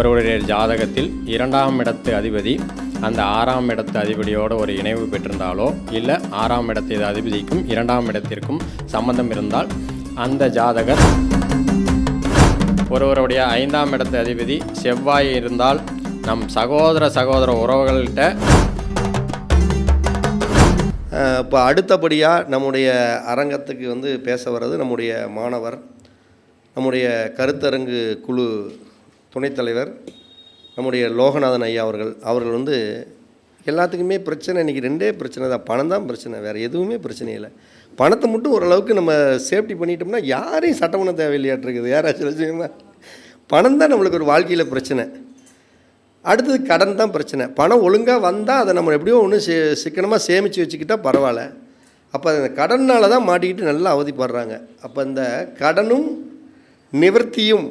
ஒருவருடைய ஜாதகத்தில் இரண்டாம் இடத்து அதிபதி அந்த ஆறாம் இடத்து அதிபதியோட ஒரு இணைவு பெற்றிருந்தாலோ இல்லை ஆறாம் இடத்து அதிபதிக்கும் இரண்டாம் இடத்திற்கும் சம்பந்தம் இருந்தால் அந்த ஜாதகர் ஒருவருடைய ஐந்தாம் இடத்து அதிபதி செவ்வாய் இருந்தால் நம் சகோதர சகோதர உறவுகள்கிட்ட இப்போ அடுத்தபடியாக நம்முடைய அரங்கத்துக்கு வந்து பேச வர்றது நம்முடைய மாணவர் நம்முடைய கருத்தரங்கு குழு துணைத் தலைவர் நம்முடைய லோகநாதன் ஐயா அவர்கள் அவர்கள் வந்து எல்லாத்துக்குமே பிரச்சனை இன்றைக்கி ரெண்டே பிரச்சனை தான். பணம் தான் பிரச்சனை வேறு எதுவுமே பிரச்சனை இல்லை. பணத்தை மட்டும் ஓரளவுக்கு நம்ம சேஃப்டி பண்ணிட்டோம்னா யாரையும் சட்டம் பண்ண தேவையில்லையாட்டிருக்குது. யாராச்சும் வச்சுக்கோங்க பணம் தான் நம்மளுக்கு ஒரு வாழ்க்கையில் பிரச்சனை. அடுத்தது கடன் தான் பிரச்சனை. பணம் ஒழுங்காக வந்தால் அதை நம்ம எப்படியோ ஒன்று சே சிக்கனமாக சேமித்து வச்சுக்கிட்டால் பரவாயில்ல. அப்போ அந்த கடனால் தான் மாட்டிக்கிட்டு நல்லா அவதிப்படுறாங்க. அப்போ இந்த கடனும் நிவர்த்தியும்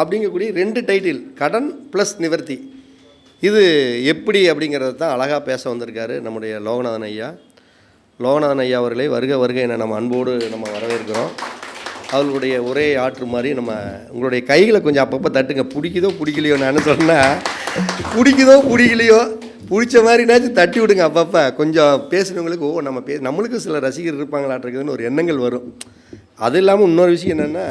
அப்படிங்கக்கூடிய ரெண்டு டைட்டில் கடன் ப்ளஸ் நிவர்த்தி. இது எப்படி அப்படிங்கிறத தான் அழகாக பேச வந்திருக்காரு நம்முடைய லோகநாதன் ஐயா. லோகநாதன் ஐயா அவர்களை வருக வருக என நம்ம அன்போடு நம்ம வரவேற்கிறோம். அவர்களுடைய ஒரே ஆற்று மாதிரி நம்ம உங்களுடைய கைகளை கொஞ்சம் அப்பப்போ தட்டுங்க. பிடிக்குதோ பிடிக்கலையோ நான் சொன்னேன் பிடிக்குதோ பிடிக்கலையோ பிடிச்ச மாதிரினாச்சும் தட்டி விடுங்க அப்பப்போ. கொஞ்சம் பேசுனவங்களுக்கு ஓ நம்ம பே நம்மளுக்கும் சில ரசிகர் இருப்பாங்களாட்டிருக்குதுன்னு ஒரு எண்ணங்கள் வரும். அது இல்லாமல் இன்னொரு விஷயம் என்னென்னா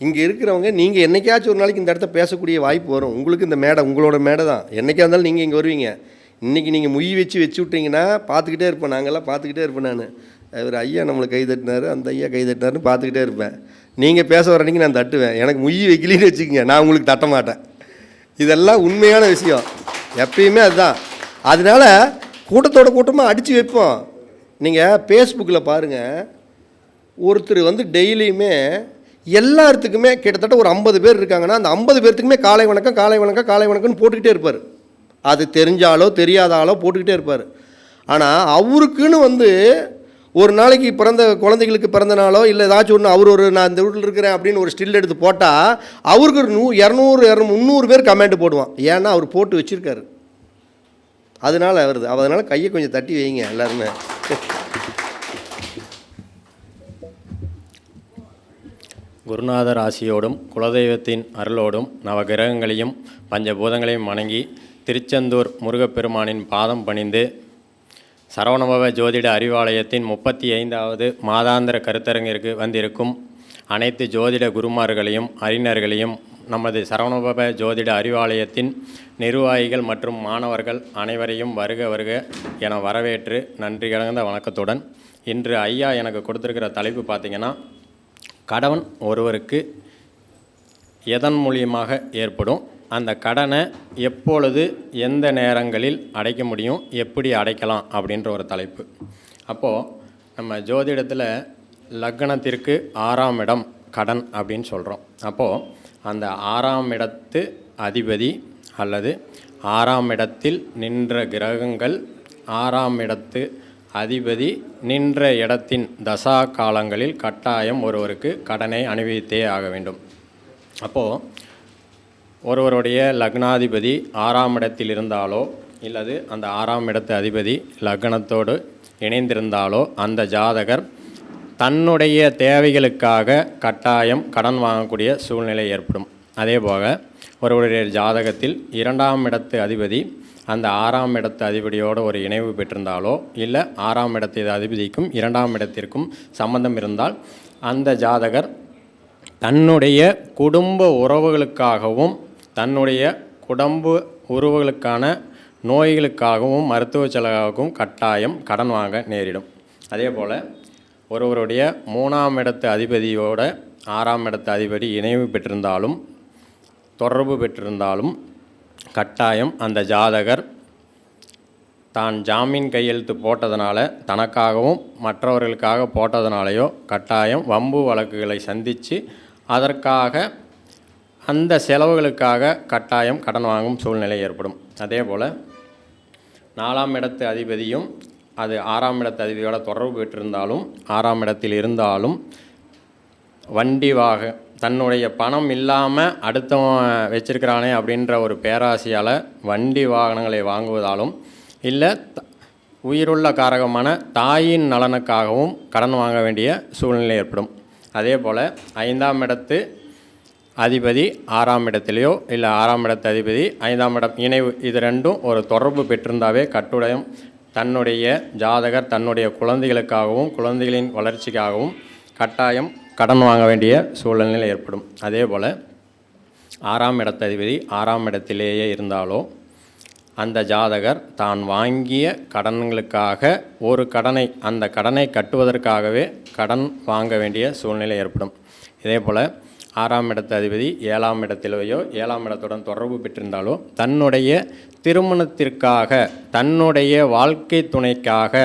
இங்கே இருக்கிறவங்க நீங்கள் என்னைக்காச்சும் ஒரு நாளைக்கு இந்த இடத்த பேசக்கூடிய வாய்ப்பு வரும். உங்களுக்கு இந்த மேடை உங்களோட மேடை தான். என்னைக்கா இருந்தாலும் நீங்கள் இங்கே வருவீங்க. இன்றைக்கி நீங்கள் முய் வச்சு வச்சு விட்டீங்கன்னா பார்த்துக்கிட்டே இருப்பேன் நாங்கள்லாம் பார்த்துக்கிட்டே இருப்பேன் நான். இவர் ஐயா நம்மளுக்கு கை தட்டினாரு அந்த ஐயா கை தட்டினாருன்னு பார்த்துக்கிட்டே இருப்பேன். நீங்கள் பேச வர அன்னைக்கு நான் தட்டுவேன். எனக்கு முய் வைக்கலின்னு வச்சுக்கோங்க. நான் உங்களுக்கு தட்ட மாட்டேன். இதெல்லாம் உண்மையான விஷயம். எப்பயுமே அதுதான். அதனால கூட்டத்தோட கூட்டமாக அடித்து வைப்போம். நீங்கள் ஃபேஸ்புக்கில் பாருங்கள் ஒருத்தர் வந்து டெய்லியுமே எல்லாத்துக்குமே கிட்டத்தட்ட ஒரு ஐம்பது பேர் இருக்காங்கன்னா அந்த ஐம்பது பேர்த்துக்குமே காலை வணக்கம் காலை வணக்கம் காலை வணக்கம்னு போட்டுக்கிட்டே இருப்பார். அது தெரிஞ்சாலோ தெரியாதாலோ போட்டுக்கிட்டே இருப்பார். ஆனால் அவருக்குன்னு வந்து ஒரு நாளைக்கு பிறந்த குழந்தைகளுக்கு பிறந்த நாளோ இல்லை ஏதாச்சும் ஒன்று அவர் ஒரு நான் இந்த வீட்டில் இருக்கிறேன் அப்படின்னு ஒரு ஸ்டில் எடுத்து போட்டால் அவருக்கு ஒரு நூ இரநூறு இரநூ முந்நூறு பேர் கமெண்ட் போடுவான். ஏன்னா அவர் போட்டு வச்சுருக்காரு. அதனால வருது. அதனால் கையை கொஞ்சம் தட்டி வைங்க எல்லாருமே. குருநாதர் ஆசியோடும் குலதெய்வத்தின் அருளோடும் நவகிரகங்களையும் பஞ்சபூதங்களையும் வணங்கி திருச்செந்தூர் முருகப்பெருமானின் பாதம் பணிந்து சரவணபவ ஜோதிட அறிவாலயத்தின் முப்பத்தி ஐந்தாவது மாதாந்திர கருத்தரங்கிற்கு வந்திருக்கும் அனைத்து ஜோதிட குருமார்களையும் அறிஞர்களையும் நமது சரவணபவ ஜோதிட அறிவாலயத்தின் நிர்வாகிகள் மற்றும் மாணவர்கள் அனைவரையும் வருக வருக என வரவேற்று நன்றி கலந்த வணக்கத்துடன் இன்று ஐயா எனக்கு கொடுத்துருக்கிற தலைப்பு பார்த்தீங்கன்னா கடவன் ஒருவருக்கு எதன் மூலியமாக ஏற்படும்? அந்த கடனை எப்பொழுது எந்த நேரங்களில் அடைக்க முடியும்? எப்படி அடைக்கலாம்? அப்படின்ற ஒரு தலைப்பு. அப்போது நம்ம ஜோதிடத்தில் லக்னத்திற்கு ஆறாம் இடம் கடன் அப்படின்னு சொல்கிறோம் அப்போது அந்த ஆறாம் இடத்து அதிபதி அல்லது ஆறாம் இடத்தில் நின்ற கிரகங்கள் ஆறாம் இடத்து அதிபதி நின்ற இடத்தின் தசா காலங்களில் கட்டாயம் ஒருவருக்கு கடனை அனுபவித்தே ஆக வேண்டும். அப்போது ஒருவருடைய லக்னாதிபதி ஆறாம் இடத்தில் இருந்தாலோ இல்லது அந்த ஆறாம் இடத்து அதிபதி லக்னத்தோடு இணைந்திருந்தாலோ அந்த ஜாதகர் தன்னுடைய தேவைகளுக்காக கட்டாயம் கடன் வாங்கக்கூடிய சூழ்நிலை ஏற்படும். அதே போக ஒருவருடைய ஜாதகத்தில் இரண்டாம் இடத்து அதிபதி அந்த ஆறாம் இடத்து அதிபதியோட ஒரு இணைவு பெற்றிருந்தாலோ இல்லை ஆறாம் இடத்து அதிபதிக்கும் இரண்டாம் இடத்திற்கும் சம்பந்தம் இருந்தால் அந்த ஜாதகர் தன்னுடைய குடும்ப உறவுகளுக்காகவும் தன்னுடைய குடும்ப உறவுகளுக்கான நோய்களுக்காகவும் மருத்துவ செலவாகவும் கட்டாயம் கடன் வாங்க நேரிடும். அதே போல் ஒருவருடைய மூணாம் இடத்து அதிபதியோட ஆறாம் இடத்து அதிபதி இணைவு பெற்றிருந்தாலும் தொடர்பு பெற்றிருந்தாலும் கட்டாயம் அந்த ஜாதகர் தான் ஜாமீன் கையெழுத்து போட்டதனால தனக்காகவும் மற்றவர்களுக்காக போட்டதனாலேயோ கட்டாயம் வம்பு வழக்குகளை சந்தித்து அதற்காக அந்த செலவுகளுக்காக கட்டாயம் கடன் வாங்கும் சூழ்நிலை ஏற்படும். அதே போல் நாலாம் இடத்து அதிபதியும் அது ஆறாம் இடத்து அதிபதியோட தொடர்பு பெற்றிருந்தாலும் ஆறாம் இடத்தில் இருந்தாலும் வண்டி வாக தன்னுடைய பணம் இல்லாமல் அடுத்தவன் வச்சிருக்கிறானே அப்படின்ற ஒரு பேராசையால் வண்டி வாகனங்களை வாங்குவதாலும் இல்லை த- உயிருள்ள காரகமான தாயின் நலனுக்காகவும் கடன் வாங்க வேண்டிய சூழ்நிலை ஏற்படும். அதே போல் ஐந்தாம் இடத்து அதிபதி ஆறாம் இடத்துலையோ இல்லை ஆறாம் இடத்து அதிபதி ஐந்தாம் இடம் இணைவு இது ரெண்டும் ஒரு தொடர்பு பெற்றிருந்தாவே கட்டுடையம் தன்னுடைய ஜாதகர் தன்னுடைய குழந்தைகளுக்காகவும் குழந்தைகளின் வளர்ச்சிக்காகவும் கட்டாயம் கடன் வாங்க வேண்டிய சூழ்நிலை ஏற்படும். அதே போல் ஆறாம் இடத்ததிபதி ஆறாம் இடத்திலேயே இருந்தாலோ அந்த ஜாதகர் தான் வாங்கிய கடன்களுக்காக ஒரு கடனை அந்த கடனை கட்டுவதற்காகவே கடன் வாங்க வேண்டிய சூழ்நிலை ஏற்படும். இதே போல் ஆறாம் இடத்து அதிபதி ஏழாம் இடத்திலேயோ ஏழாம் இடத்துடன் தொடர்பு பெற்றிருந்தாலோ தன்னுடைய திருமணத்திற்காக தன்னுடைய வாழ்க்கை துணைக்காக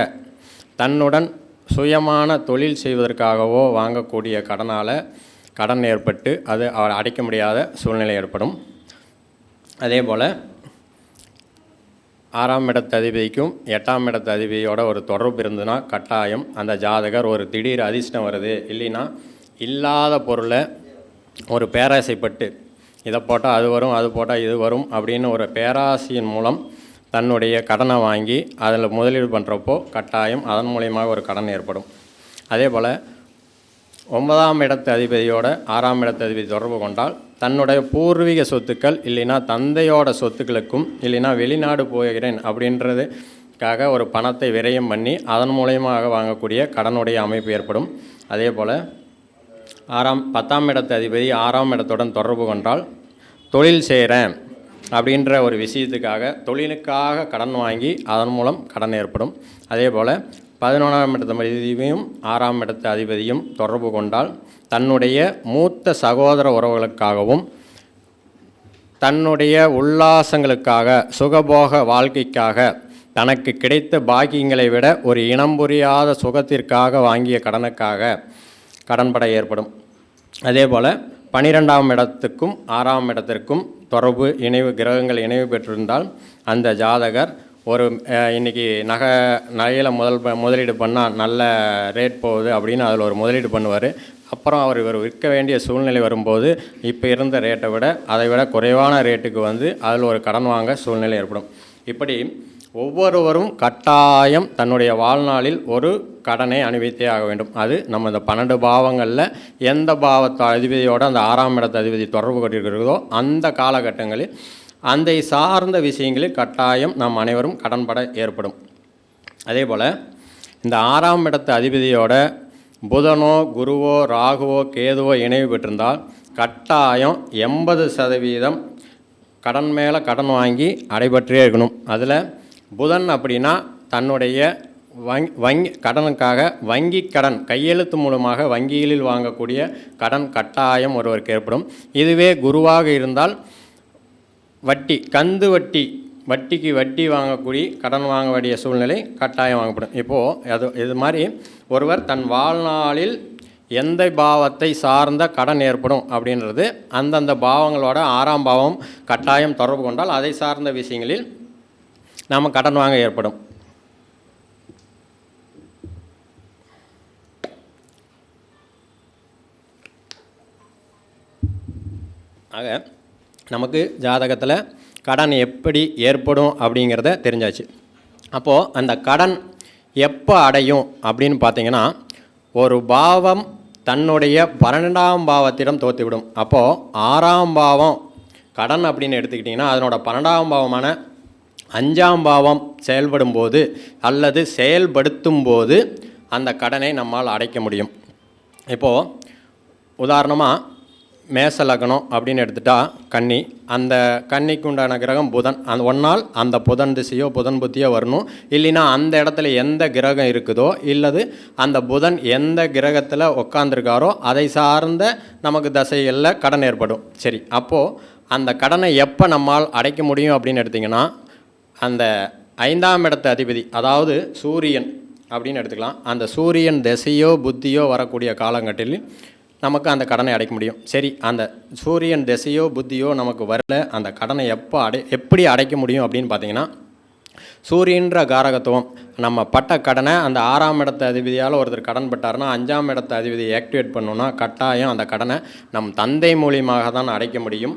தன்னுடன் சுயமான தொழில் செய்வதற்காகவோ வாங்கக்கூடிய கடனால் கடன் ஏற்பட்டு அது அவர் அடைக்க முடியாத சூழ்நிலை ஏற்படும். அதே போல் ஆறாம் இடத்து அதிபதிக்கும் எட்டாம் இடத்து அதிபதியோட ஒரு தொடர்பு இருந்ததுன்னா கட்டாயம் அந்த ஜாதகர் ஒரு திடீர் அதிர்ஷ்டம் வருது. இல்லைன்னா இல்லாத பொருளை ஒரு பேராசைப்பட்டு இதை போட்டால் அது வரும் அது போட்டால் இது வரும் அப்படின்னு ஒரு பேராசையின் மூலம் தன்னுடைய கடனை வாங்கி அதில் முதலீடு பண்ணுறப்போ கட்டாயம் அதன் மூலியமாக ஒரு கடன் ஏற்படும். அதே போல் ஒன்பதாம் இடத்து அதிபதியோட ஆறாம் இடத்து அதிபதி தொடர்பு கொண்டால் தன்னுடைய பூர்வீக சொத்துக்கள் இல்லைன்னா தந்தையோட சொத்துக்களுக்கும் இல்லைன்னா வெளிநாடு போகிறேன் அப்படின்றதுக்காக ஒரு பணத்தை விரயம் பண்ணி அதன் மூலியமாக வாங்கக்கூடிய கடனுடைய அமைப்பு ஏற்படும். அதே போல் ஆறாம் பத்தாம் இடத்து அதிபதி ஆறாம் இடத்துடன் தொடர்பு கொண்டால் தொழில் செய்கிறேன் அப்படின்ற ஒரு விஷயத்துக்காக தொழிலுக்காக கடன் வாங்கி அதன் மூலம் கடன் ஏற்படும். அதே போல் பதினொன்றாம் இடத்து அதிபதியும் ஆறாம் இடத்து அதிபதியும் தொடர்பு கொண்டால் தன்னுடைய மூத்த சகோதர உறவுகளுக்காகவும் தன்னுடைய உல்லாசங்களுக்காக சுகபோக வாழ்க்கைக்காக தனக்கு கிடைத்த பாக்கியங்களை விட ஒரு இனம் புரியாத சுகத்திற்காக வாங்கிய கடனுக்காக கடன்பட ஏற்படும். அதே போல் பனிரெண்டாம் இடத்துக்கும் ஆறாம் இடத்திற்கும் தொடர்பு இணைவு கிரகங்கள் இணைவு பெற்றிருந்தால் அந்த ஜாதகர் ஒரு இன்றைக்கி நகை நகையில் முதல் ப- முதலீடு பண்ணால் நல்ல ரேட் போகுது அப்படின்னு அதில் ஒரு முதலீடு பண்ணுவார். அப்புறம் அவர் இவர் விற்க வேண்டிய சூழ்நிலை வரும்போது இப்போ இருந்த ரேட்டை விட அதை விட குறைவான ரேட்டுக்கு வந்து அதில் ஒரு கடன் வாங்க சூழ்நிலை ஏற்படும். இப்படி ஒவ்வொருவரும் கட்டாயம் தன்னுடைய வாழ்நாளில் ஒரு கடனை அனுபவித்தே ஆக வேண்டும். அது நம்ம இந்த பன்னெண்டு பாவங்களில் எந்த பாவத்து அதிபதியோட அந்த ஆறாம் இடத்த அதிபதி தொடர்பு கொண்டிருக்கிறதோ அந்த காலகட்டங்களில் அந்த சார்ந்த விஷயங்களில் கட்டாயம் நாம் அனைவரும் கடன்பட ஏற்படும். அதே போல் இந்த ஆறாம் இடத்த அதிபதியோட புதனோ குருவோ ராகுவோ கேதுவோ இணைவு பெற்றிருந்தால் கட்டாயம் எண்பது சதவீதம் கடன் மேலே கடன் வாங்கி அடைபற்றே இருக்கணும். அதில் புதன் அப்படின்னா தன்னுடைய வங் வங்கி கடனுக்காக வங்கி கடன் கையெழுத்து மூலமாக வங்கிகளில் வாங்கக்கூடிய கடன் கட்டாயம் ஒருவருக்கு ஏற்படும். இதுவே குருவாக இருந்தால் வட்டி கந்து வட்டி வட்டிக்கு வட்டி வாங்கக்கூடிய கடன் வாங்க வேண்டிய சூழ்நிலை கட்டாயம் வாங்கப்படும். இப்போது அது இது மாதிரி ஒருவர் தன் வாழ்நாளில் எந்த பாவத்தை சார்ந்த கடன் ஏற்படும் அப்படின்றது அந்தந்த பாவங்களோட ஆறாம் பாவம் கட்டாயம் தொடர்பு கொண்டால் அதை சார்ந்த விஷயங்களில் நாம் கடன் வாங்க ஏற்படும். ஆக நமக்கு ஜாதகத்தில் கடன் எப்படி ஏற்படும் அப்படிங்கிறத தெரிஞ்சாச்சு. அப்போது அந்த கடன் எப்போ அடையும் அப்படின்னு பார்த்தீங்கன்னா ஒரு பாவம் தன்னுடைய பன்னெண்டாம் பாவத்திடம் தோற்றுவிடும் அப்போது ஆறாம் பாவம் கடன் அப்படின்னு எடுத்துக்கிட்டிங்கன்னா அதனோட பன்னெண்டாம் பாவமான அஞ்சாம் பாவம் செயல்படும் போது அல்லது செயல்படுத்தும் போது அந்த கடனை நம்மால் அடைக்க முடியும். இப்போது உதாரணமாக மேச லக்னம் அப்படின்னு எடுத்துட்டா கன்னி. அந்த கன்னிக்கு உண்டான கிரகம் புதன். அந்த ஒன்னால் அந்த புதன் திசையோ புதன் புத்தியோ வரணும். இல்லைன்னா அந்த இடத்துல எந்த கிரகம் இருக்குதோ இல்லது அந்த புதன் எந்த கிரகத்தில் உட்காந்துருக்காரோ அதை சார்ந்த நமக்கு தசைகளில் கடன் ஏற்படும். சரி அப்போது அந்த கடனை எப்போ நம்மால் அடைக்க முடியும் அப்படின்னு எடுத்திங்கன்னா அந்த ஐந்தாம் இடத்த அதிபதி அதாவது சூரியன் அப்படின்னு எடுத்துக்கலாம். அந்த சூரியன் திசையோ புத்தியோ வரக்கூடிய காலங்கட்டில் நமக்கு அந்த கடனை அடைக்க முடியும். சரி அந்த சூரியன் திசையோ புத்தியோ நமக்கு வரல அந்த கடனை எப்போ அடை எப்படி அடைக்க முடியும் அப்படின்னு பார்த்தீங்கன்னா சூரியன்ற காரகத்துவம் நம்ம பட்ட கடனை அந்த ஆறாம் இடத்து அதிபதியால் ஒருத்தர் கடன் பட்டார்னா அஞ்சாம் இடத்து அதிபதியை ஆக்டிவேட் பண்ணோன்னா கட்டாயம் அந்த கடனை நம் தந்தை மூலியமாக தான் அடைக்க முடியும்.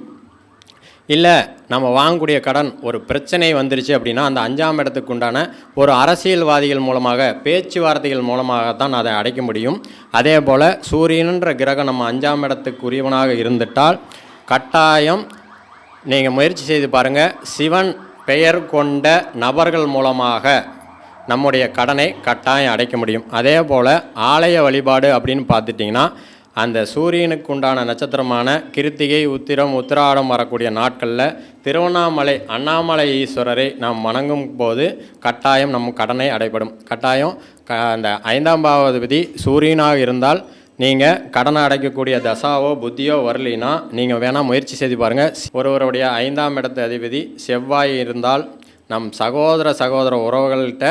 இல்லை நம்ம வாங்கக்கூடிய கடன் ஒரு பிரச்சனை வந்துருச்சு அப்படின்னா அந்த அஞ்சாம் இடத்துக்கு உண்டான ஒரு அரசியல்வாதிகள் மூலமாக பேச்சுவார்த்தைகள் மூலமாக தான் அதை அடைக்க முடியும். அதே போல் சூரியனுன்ற கிரகம் நம்ம அஞ்சாம் இடத்துக்கு உரியவனாக இருந்துட்டால் கட்டாயம் நீங்கள் முயற்சி செய்து பாருங்கள் சிவன் பெயர் கொண்ட நபர்கள் மூலமாக நம்முடைய கடனை கட்டாயம் அடைக்க முடியும். அதே போல் ஆலய வழிபாடு அப்படின்னு பார்த்துட்டிங்கன்னா அந்த சூரியனுக்கு உண்டான நட்சத்திரமான கிருத்திகை உத்திரம் உத்திராடம் வரக்கூடிய நாட்களில் திருவண்ணாமலை அண்ணாமலை ஈஸ்வரரை நாம் வணங்கும் போது கட்டாயம் நம் கடனை அடைபடும். கட்டாயம் க அந்த ஐந்தாம் பாவது விதி சூரியனாக இருந்தால் நீங்கள் கடனை அடைக்கக்கூடிய தசாவோ புத்தியோ வரலினா நீங்கள் வேணால் முயற்சி செய்து பாருங்கள் ஒருவருடைய ஐந்தாம் இடத்து அதிபதி செவ்வாய் இருந்தால் நம் சகோதர சகோதர உறவுகள்கிட்ட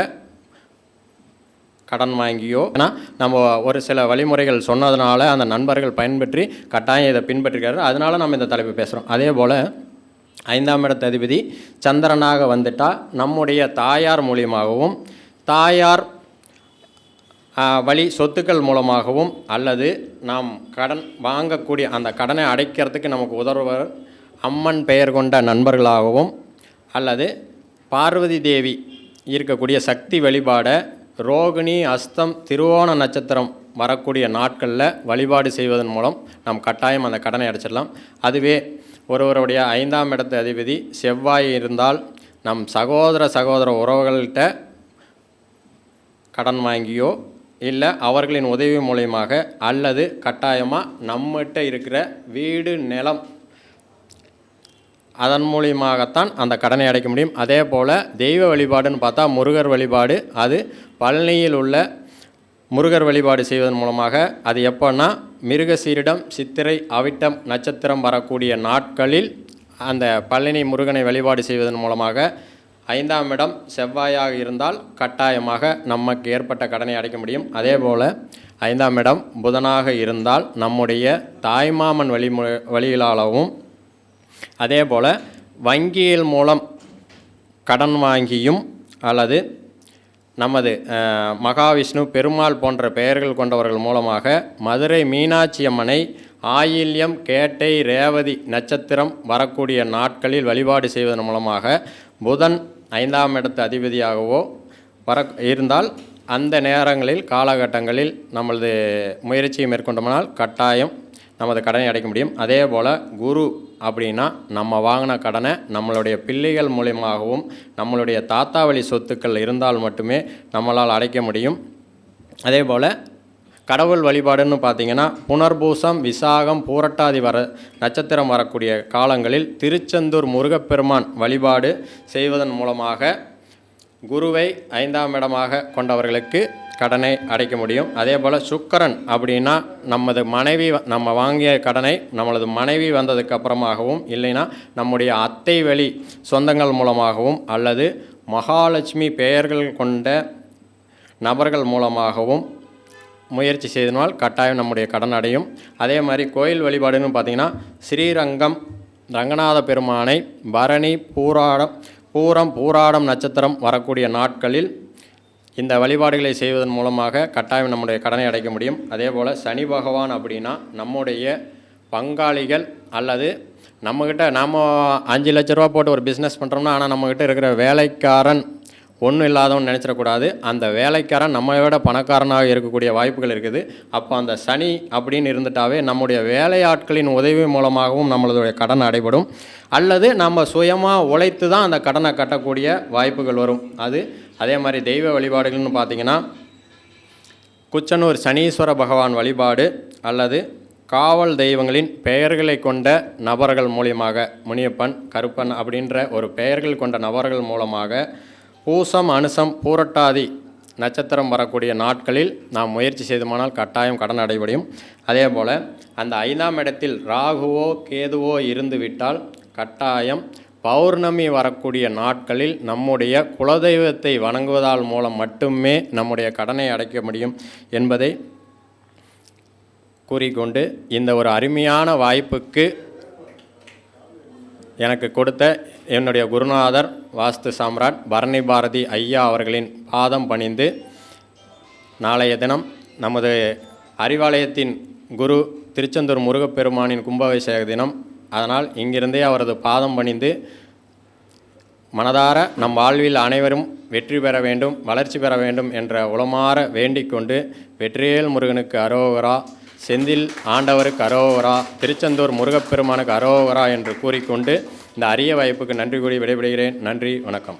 கடன் வாங்கியோ ஏன்னா நம்ம ஒரு சில வழிமுறைகள் சொன்னதுனால அந்த நண்பர்கள் பயன்பற்றி கட்டாயம் இதை பின்பற்றுகிறாரு அதனால நம்ம இந்த தலைப்பு பேசுகிறோம் அதே போல் ஐந்தாம் இடத்த அதிபதி சந்திரனாக வந்துட்டால் நம்முடைய தாயார் மூலியமாகவும் தாயார் வழி சொத்துக்கள் மூலமாகவும் அல்லது நாம் கடன் வாங்கக்கூடிய அந்த கடனை அடைக்கிறதுக்கு நமக்கு உதவுவர் அம்மன் பெயர் கொண்ட நண்பர்களாகவும் அல்லது பார்வதி தேவி இருக்கக்கூடிய சக்தி வழிபாடை ரோகிணி அஸ்தம் திருவோண நட்சத்திரம் வரக்கூடிய நாட்களில் வழிபாடு செய்வதன் மூலம் நாம் கட்டாயம் அந்த கடனை அடைச்சிடலாம். அதுவே ஒருவருடைய ஐந்தாம் இடத்து அதிபதி செவ்வாய் இருந்தால் நம் சகோதர சகோதர உறவுகள்கிட்ட கடன் வாங்கியோ இல்லை அவர்களின் உதவி மூலயமாக அல்லது கட்டாயமாக நம்மகிட்ட இருக்கிற வீடு நிலம் அதன் மூலியமாகத்தான் அந்த கடனை அடைக்க முடியும். அதே போல் தெய்வ வழிபாடுன்னு பார்த்தா முருகர் வழிபாடு அது பழனியில் உள்ள முருகர் வழிபாடு செய்வதன் மூலமாக அது எப்போன்னா மிருகசீரிடம் சித்திரை அவிட்டம் நட்சத்திரம் வரக்கூடிய நாட்களில் அந்த பழனி முருகனை வழிபாடு செய்வதன் மூலமாக ஐந்தாம் இடம் செவ்வாயாக இருந்தால் கட்டாயமாக நமக்கு ஏற்பட்ட கடனை அடைக்க முடியும். அதே போல் ஐந்தாம் இடம் புதனாக இருந்தால் நம்முடைய தாய்மாமன் வழிமு வழிகளாலவும் அதே போல் வங்கியில் மூலம் கடன் வாங்கியும் அல்லது நமது மகாவிஷ்ணு பெருமாள் போன்ற பெயர்கள் கொண்டவர்கள் மூலமாக மதுரை மீனாட்சி அம்மனை ஆயில்யம் கேட்டை ரேவதி நட்சத்திரம் வரக்கூடிய நாட்களில் வழிபாடு செய்வதன் மூலமாக புதன் ஐந்தாம் இடத்து அதிபதியாகவோ வர இருந்தால் அந்த நேரங்களில் காலகட்டங்களில் நம்மளது முயற்சியை மேற்கொண்டோம்னால் கட்டாயம் நமது கடனை அடைக்க முடியும். அதே போல் குரு அப்படின்னா நம்ம வாங்கின கடனை நம்மளுடைய பிள்ளைகள் மூலியமாகவும் நம்மளுடைய தாத்தா வழி சொத்துக்கள் இருந்தால் மட்டுமே நம்மளால் அடைக்க முடியும். அதே போல் கடவுள் வழிபாடுன்னு பார்த்தீங்கன்னா புனர்பூசம் விசாகம் பூரட்டாதி வர நட்சத்திரம் வரக்கூடிய காலங்களில் திருச்செந்தூர் முருகப்பெருமான் வழிபாடு செய்வதன் மூலமாக குருவை ஐந்தாம் இடமாக கொண்டவர்களுக்கு கடனை அடைக்க முடியும். அதே போல் சுக்கரன் அப்படின்னா நமது மனைவி வ- நம்ம வாங்கிய கடனை நம்மளது மனைவி வந்ததுக்கப்புறமாகவும் இல்லைன்னா நம்முடைய அத்தை வழி சொந்தங்கள் மூலமாகவும் அல்லது மகாலட்சுமி பெயர்கள் கொண்ட நபர்கள் மூலமாகவும் முயற்சி செய்தனால் கட்டாயம் நம்முடைய கடன் அடையும். அதே மாதிரி கோயில் வழிபாடுன்னு பார்த்தீங்கன்னா ஸ்ரீரங்கம் ரங்கநாத பெருமானை பரணி பூராடம் பூரம் பூராடம் நட்சத்திரம் வரக்கூடிய நாட்களில் இந்த வழிபாடுகளை செய்வதன் மூலமாக கட்டாயம் நம்முடைய கடனை அடைக்க முடியும். அதே போல் சனி பகவான் அப்படின்னா நம்முடைய பங்காளிகள் அல்லது நம்மக்கிட்ட நம்ம அஞ்சு லட்ச ரூபா போட்டு ஒரு பிஸ்னஸ் பண்ணுறோம்னா ஆனால் நம்மக்கிட்ட இருக்கிற வேலைக்காரன் ஒன்றும் இல்லாதவன் நினச்சிடக்கூடாது. அந்த வேலைக்காரன் நம்மை விட பணக்காரனாக இருக்கக்கூடிய வாய்ப்புகள் இருக்குது. அப்போ அந்த சனி அப்படின்னு இருந்துட்டாவே நம்முடைய வேலையாட்களின் உதவி மூலமாகவும் நம்மளுடைய கடன் அடைபடும். அல்லது நம்ம சுயமாக உழைத்து தான் அந்த கடனை கட்டக்கூடிய வாய்ப்புகள் வரும். அது அதே மாதிரி தெய்வ வழிபாடுகள்னு பார்த்தீங்கன்னா குச்சனூர் சனீஸ்வர பகவான் வழிபாடு அல்லது காவல் தெய்வங்களின் பெயர்களை கொண்ட நபர்கள் மூலியமாக முனியப்பன் கருப்பன் அப்படின்ற ஒரு பெயர்கள் கொண்ட நபர்கள் மூலமாக பூசம் அனுசம் பூரட்டாதி நட்சத்திரம் வரக்கூடிய நாட்களில் நாம் முயற்சி செய்துமானால் கட்டாயம் கடன் அடைபடியும் அதே போல் அந்த ஐந்தாம் இடத்தில் ராகுவோ கேதுவோ இருந்து விட்டால் கட்டாயம் பௌர்ணமி வரக்கூடிய நாட்களில் நம்முடைய குலதெய்வத்தை வணங்குவதால் மூலம் மட்டுமே நம்முடைய கடனை அடைக்க முடியும் என்பதை கூறிக்கொண்டு இந்த ஒரு அருமையான வாய்ப்புக்கு எனக்கு கொடுத்த என்னுடைய குருநாதர் வாஸ்து சாம்ராட் பரணி பாரதி ஐயா அவர்களின் பாதம் பணிந்து நாளைய தினம் நமது அறிவாலயத்தின் குரு திருச்செந்தூர் முருகப்பெருமானின் கும்பாபிஷேக தினம். அதனால் இங்கிருந்தே அவரது பாதம் பணிந்து மனதார நம் வாழ்வில் அனைவரும் வெற்றி பெற வேண்டும் வளர்ச்சி பெற வேண்டும் என்ற உளமாற வேண்டிக் கொண்டு முருகனுக்கு அரோகரா செந்தில் ஆண்டவருக்கு அரோகரா திருச்செந்தூர் முருகப்பெருமானுக்கு அரோகரா என்று கூறிக்கொண்டு இந்த அரிய வாய்ப்புக்கு நன்றி கூறி விடைபெறுகிறேன். நன்றி வணக்கம்.